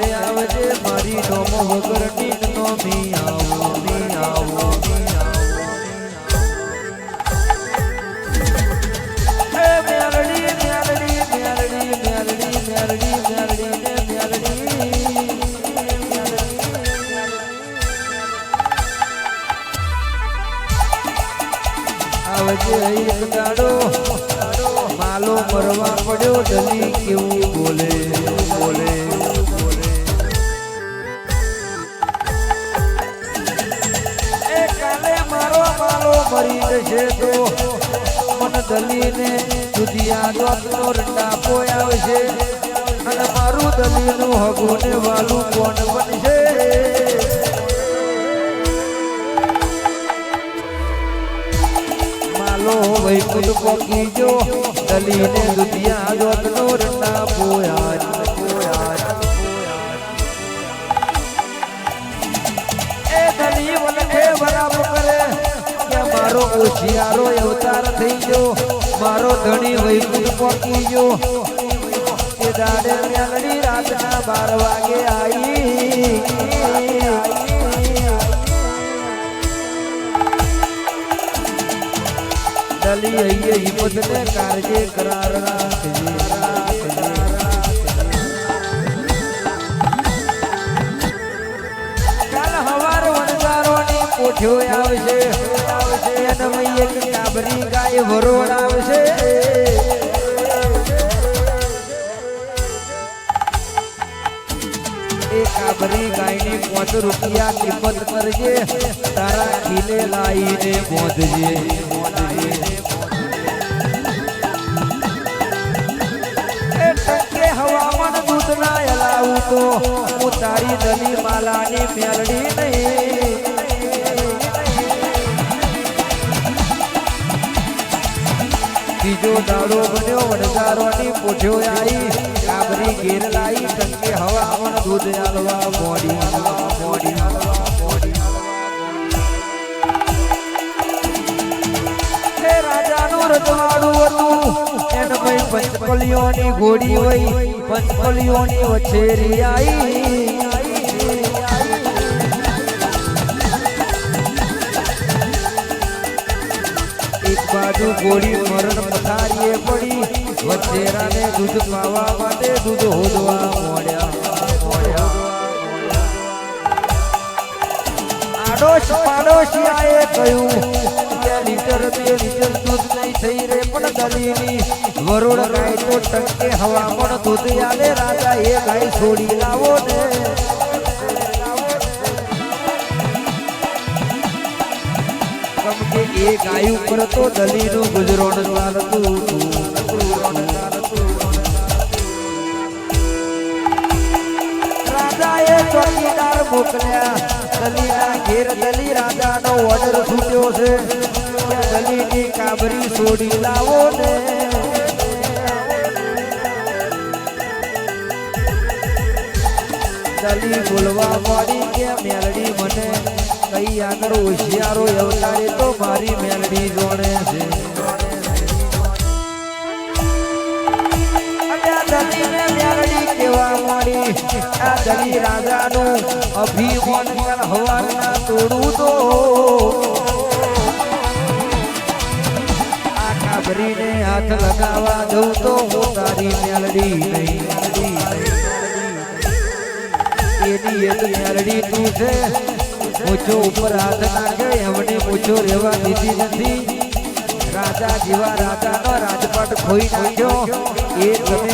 આવજે આવજે મારી ડોમો વગરની નોમી આવો મી આવો મ્યાલડી મ્યાલડી મ્યાલડી આવજે એક દાડો, માલો મરવા પડ્યો દલી મરી જશે તો. મન દલીને દુધિયા દોતનો રંડાપો આવશે અને મારું દલીનું હગું વાલું કોણ બનશે માલો વૈકુલ પોકી જો દલીને દુધિયા દોતનો રંડાપો આવ્યો. મારો ઉછિયારો અવતાર થઈ ગયો. મારો ધણી વૈકુંઠ પહોંચી ગયો. દાડે મેલડી રાતના બાર વાગે આવી. ડલી અહીએ હિંમત ને કારજે કરાર રાખજે. કોઠ્યો આવશે. અને એક ડાબરી ગાય વરોડ આવશે એ કાબરી ગાયની પાંચ રૂપિયા કિંમત કરજે. તારા ખીલે લાઈને બોંધજે હવામાન દૂધ ના હલાવું તો હું તારી દલી માલાની મેલડી નહીં. બીજો દાડો બન્યો વડદારોની પોઠ્યો આવી કાબરી ઘેર લાઈ, ટકે હવામાન દૂધ આલવા, મોડી આલવા મોડી આલવા, મોડી રાજાનું રજવાડું હતું. એને ભાઈ પંચપલીઓની ઘોડી હોય પંચપલીઓની વછેરી આઈ. એક ગોળી મરણ પથારીએ પડી. વચ્ચેરાને દૂધ પાવા માટે દૂધ હોદવા મોડ્યા આડોશ પાડોશિયાએ કહ્યું કે લીટર, બે લીટર દૂધ નહીં થઈ રે પણ દલીની. વરોડ ગાય તો ટંકે હવામાન દૂધ આલે. રાજા એ ગાય છોડી લાવો ને. એ ગાય ઉપર તો દલીનું ગુજરોણ ચાલતું મોકલ્યા. દલીના દલી રાજાનો ઓર્ડર છૂટ્યો લાવો દલી બોલવા પડી મને? કઈ આગળ હોશિયારો અવતારે તો મારી મેલડી જોડે છે રાજાનું અભિમાન હાથ લગાવા દઉં તો હું તારી મેલડી નહીં એની મેલડી તું છે. મૂછો ઉપર હાથ નાખે એમને મૂછો રેવા દીધી નથી. રાજા જેવા રાજાનો રાજપાટ ખોઈ નાખ્યો. એ તમે